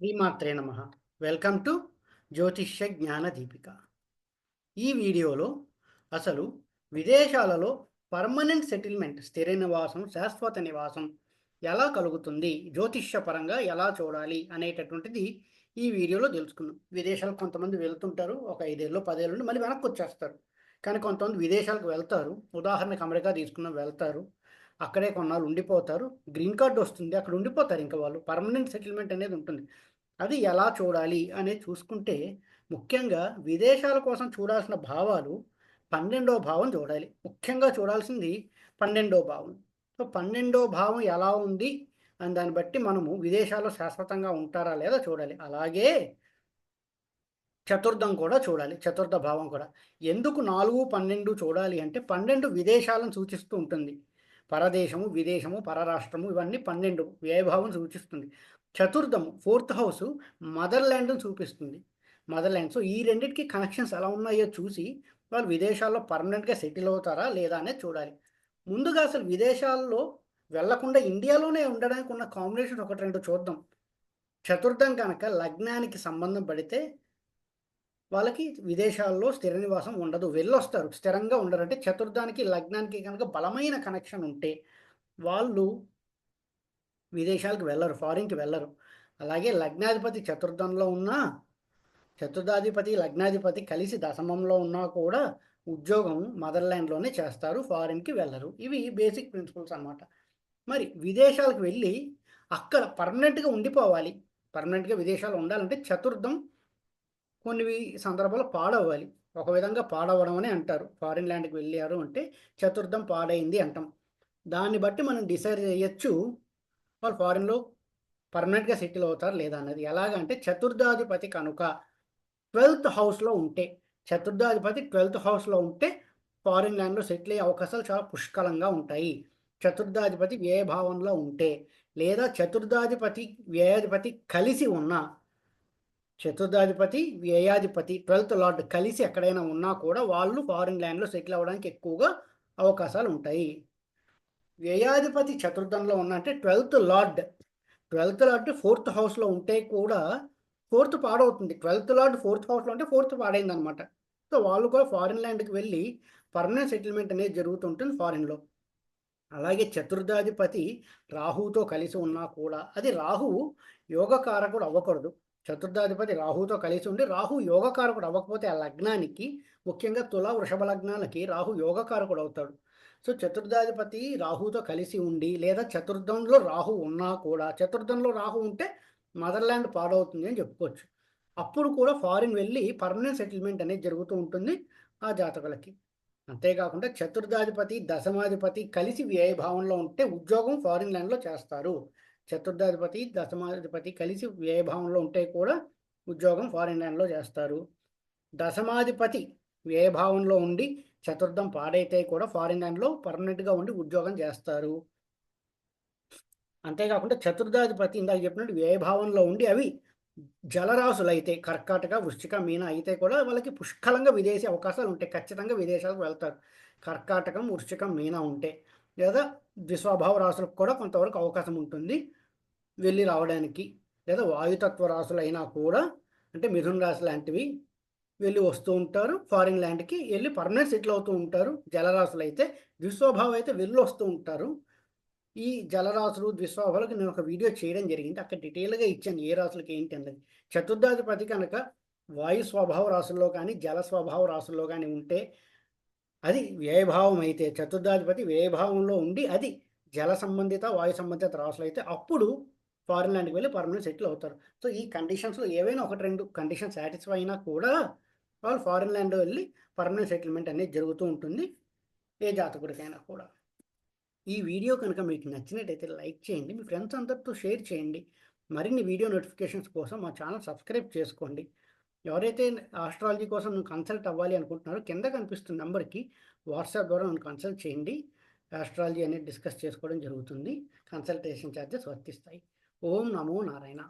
శ్రీమాత్రే నమ. Welcome to జ్యోతిష్య జ్ఞాన దీపిక. ఈ వీడియోలో అసలు విదేశాలలో పర్మనెంట్ సెటిల్మెంట్ స్థిర నివాసం శాశ్వత నివాసం ఎలా కలుగుతుంది జ్యోతిష్య పరంగా ఎలా చూడాలి అనేటటువంటిది ఈ వీడియోలో తెలుసుకుందాం. విదేశాలకు కొంతమంది వెళ్తుంటారు ఒక ఐదేళ్ళు పదేళ్ళు మళ్ళీ వెనక్కి వచ్చేస్తారు. కానీ కొంతమంది విదేశాలకు వెళ్తారు ఉదాహరణకు అమెరికా తీసుకున్న వెళ్తారు. అక్కడే కొన్నాళ్ళు ఉండిపోతారు. గ్రీన్ కార్డు వస్తుంది అక్కడ ఉండిపోతారు ఇంకా వాళ్ళు. పర్మనెంట్ సెటిల్మెంట్ అనేది ఉంటుంది. అది ఎలా చూడాలి అనేది చూసుకుంటే ముఖ్యంగా విదేశాల కోసం చూడాల్సిన భావాలు పన్నెండో భావం చూడాలి. ముఖ్యంగా చూడాల్సింది పన్నెండో భావం. సో పన్నెండో భావం ఎలా ఉంది అని దాన్ని బట్టి మనము విదేశాల్లో శాశ్వతంగా ఉంటారా లేదా చూడాలి. అలాగే చతుర్థం కూడా చూడాలి చతుర్థ భావం కూడా. ఎందుకు నాలుగు పన్నెండు చూడాలి అంటే పన్నెండు విదేశాలను సూచిస్తూ ఉంటుంది. పరదేశము విదేశము పరరాష్ట్రము ఇవన్నీ పన్నెండు వ్యయభావం సూచిస్తుంది. చతుర్థము ఫోర్త్ హౌస్ మదర్ల్యాండ్ను చూపిస్తుంది. మదర్ ల్యాండ్ సో ఈ రెండింటికి కనెక్షన్స్ ఎలా ఉన్నాయో చూసి వాళ్ళు విదేశాల్లో పర్మనెంట్గా సెటిల్ అవుతారా లేదా అనేది చూడాలి. ముందుగా అసలు విదేశాల్లో వెళ్ళకుండా ఇండియాలోనే ఉండడానికి ఉన్న కాంబినేషన్ ఒకటి రెండు చూద్దాం. చతుర్థం కనుక లగ్నానికి సంబంధం పడితే వాళ్ళకి విదేశాల్లో స్థిర నివాసం ఉండదు. వెళ్ళొస్తారు. స్థిరంగా ఉండరు. అంటే చతుర్థానికి లగ్నానికి కనుక బలమైన కనెక్షన్ ఉంటే వాళ్ళు విదేశాలకు వెళ్ళరు ఫారిన్కి వెళ్ళరు. అలాగే లగ్నాధిపతి చతుర్థంలో ఉన్నా చతుర్థాధిపతి లగ్నాధిపతి కలిసి దశమంలో ఉన్నా కూడా ఉద్యోగం మదర్ల్యాండ్లోనే చేస్తారు ఫారిన్కి వెళ్ళరు. ఇవి బేసిక్ ప్రిన్సిపల్స్ అనమాట మరి విదేశాలకు వెళ్ళి అక్కడ పర్మనెంట్గా ఉండిపోవాలి. పర్మనెంట్గా విదేశాలు ఉండాలంటే చతుర్థం కొన్ని సందర్భాలు పాడవ్వాలి. ఒక విధంగా పాడవడం అని అంటారు. ఫారిన్ ల్యాండ్కి వెళ్ళారు అంటే చతుర్థం పాడైంది అంటాం. దాన్ని బట్టి మనం డిసైడ్ చేయొచ్చు వాళ్ళు ఫారిన్లో పర్మనెంట్గా సెటిల్ అవుతారు లేదా అన్నది. ఎలాగంటే చతుర్థాధిపతి కనుక ట్వెల్త్ హౌస్లో ఉంటే చతుర్థాధిపతి ట్వెల్త్ హౌస్లో ఉంటే ఫారిన్ ల్యాండ్లో సెటిల్ అయ్యే అవకాశాలు చాలా పుష్కలంగా ఉంటాయి. చతుర్థాధిపతి వ్యయభావంలో ఉంటే లేదా చతుర్థాధిపతి వ్యయాధిపతి కలిసి ఉన్న చతుర్థాధిపతి వ్యయాధిపతి ట్వెల్త్ లార్డ్ కలిసి ఎక్కడైనా ఉన్నా కూడా వాళ్ళు ఫారిన్ ల్యాండ్లో సెటిల్ అవ్వడానికి ఎక్కువగా అవకాశాలు ఉంటాయి. వ్యయాధిపతి చతుర్థంలో ఉన్న అంటే twelfth lord twelfth lord fourth హౌస్లో ఉంటే కూడా ఫోర్త్ పాడవుతుంది. ట్వెల్త్ లార్డ్ ఫోర్త్ హౌస్లో ఉంటే ఫోర్త్ పాడైంది అనమాట సో వాళ్ళు కూడా ఫారిన్ ల్యాండ్కి వెళ్ళి పర్మనెంట్ సెటిల్మెంట్ అనేది జరుగుతుంటుంది ఫారిన్లో. అలాగే చతుర్థాధిపతి రాహుతో కలిసి ఉన్నా కూడా అది రాహు యోగకారకుడు అవ్వకూడదు. చతుర్థాధిపతి రాహుతో కలిసి ఉండి రాహు యోగకారకుడు అవ్వకపోతే ఆ లగ్నానికి ముఖ్యంగా తుల వృషభ లగ్నాలకి రాహు యోగకారకుడు అవుతాడు. సో చతుర్థాధిపతి రాహుతో కలిసి ఉండి లేదా చతుర్థంలో రాహు ఉన్నా కూడా చతుర్థంలో రాహు ఉంటే మదర్లాండ్ పాడవుతుంది అని చెప్పుకోవచ్చు. అప్పుడు కూడా ఫారిన్ వెళ్ళి పర్మనెంట్ సెటిల్మెంట్ అనేది జరుగుతూ ఉంటుంది ఆ జాతకులకి. అంతేకాకుండా చతుర్థాధిపతి దశమాధిపతి కలిసి వ్యయభావంలో ఉంటే ఉద్యోగం ఫారిన్ ల్యాండ్లో చేస్తారు. చతుర్థాధిపతి దశమాధిపతి కలిసి వ్యయభావంలో ఉంటే కూడా ఉద్యోగం ఫారిన్ ల్యాండ్లో చేస్తారు. దశమాధిపతి వ్యయభావంలో ఉండి చతుర్థం పాడైతే కూడా ఫారిన్ ల్యాండ్లో పర్మనెంట్గా ఉండి ఉద్యోగం చేస్తారు. అంతేకాకుండా చతుర్థాధిపతి ఇందాక చెప్పినట్టు వ్యయభావంలో ఉండి అవి జలరాశులు అయితే కర్కాటక వృశ్చిక మీన అయితే కూడా వాళ్ళకి పుష్కలంగా విదేశీ అవకాశాలు ఉంటాయి. ఖచ్చితంగా విదేశాలకు వెళ్తారు. కర్కాటకం వృశ్చికం మీన ఉంటే. లేదా ద్విస్వభావ రాశులకు కూడా కొంతవరకు అవకాశం ఉంటుంది. వెళ్ళి రావడానికి లేదా వాయుతత్వ రాశులు అయినా కూడా అంటే మిథున రాశి లాంటివి వెళ్ళి వస్తూ ఉంటారు. ఫారిన్ ల్యాండ్కి వెళ్ళి పర్మనెంట్ సెటిల్ అవుతూ ఉంటారు. జలరాశులు అయితే ద్విస్వభావం అయితే వెళ్ళి వస్తూ ఉంటారు. ఈ జలరాశులు ద్విస్వభావాలకు నేను ఒక వీడియో చేయడం జరిగింది. అక్కడ డీటెయిల్గా ఇచ్చాను ఏ రాశులకి ఏంటి అన్నది. చతుర్థాధిపతి కనుక వాయు స్వభావ రాశుల్లో కానీ జల స్వభావ రాశుల్లో కానీ ఉంటే అది వ్యయభావం అయితే చతుర్థాధిపతి వ్యయభావంలో ఉండి అది జల సంబంధిత వాయు సంబంధిత రాశులు అయితే అప్పుడు ఫారిన్ ల్యాండ్కి వెళ్ళి పర్మనెంట్ సెటిల్ అవుతారు. సో ఈ కండిషన్స్లో ఏవైనా ఒకటి రెండు కండిషన్ సాటిస్ఫై అయినా కూడా వాళ్ళు ఫారిన్ ల్యాండ్ వెళ్ళి పర్మనెంట్ సెటిల్మెంట్ అనేది జరుగుతూ ఉంటుంది. ఏ జాతకుడికైనా కూడా. ఈ వీడియో కనుక మీకు నచ్చినట్టయితే లైక్ చేయండి. మీ ఫ్రెండ్స్ అందరితో షేర్ చేయండి. మరిన్ని వీడియో నోటిఫికేషన్స్ కోసం మా ఛానల్ సబ్స్క్రైబ్ చేసుకోండి. ఎవరైతే ఆస్ట్రాలజీ కోసం నువ్వు కన్సల్ట్ అవ్వాలి అనుకుంటున్నారో కింద కనిపిస్తున్న నెంబర్కి వాట్సాప్ ద్వారా నన్ను కన్సల్ట్ చేయండి. ఆస్ట్రాలజీ అనేది డిస్కస్ చేసుకోవడం జరుగుతుంది. కన్సల్టేషన్ ఛార్జెస్ వర్తిస్తాయి. ओम नमो नारायणा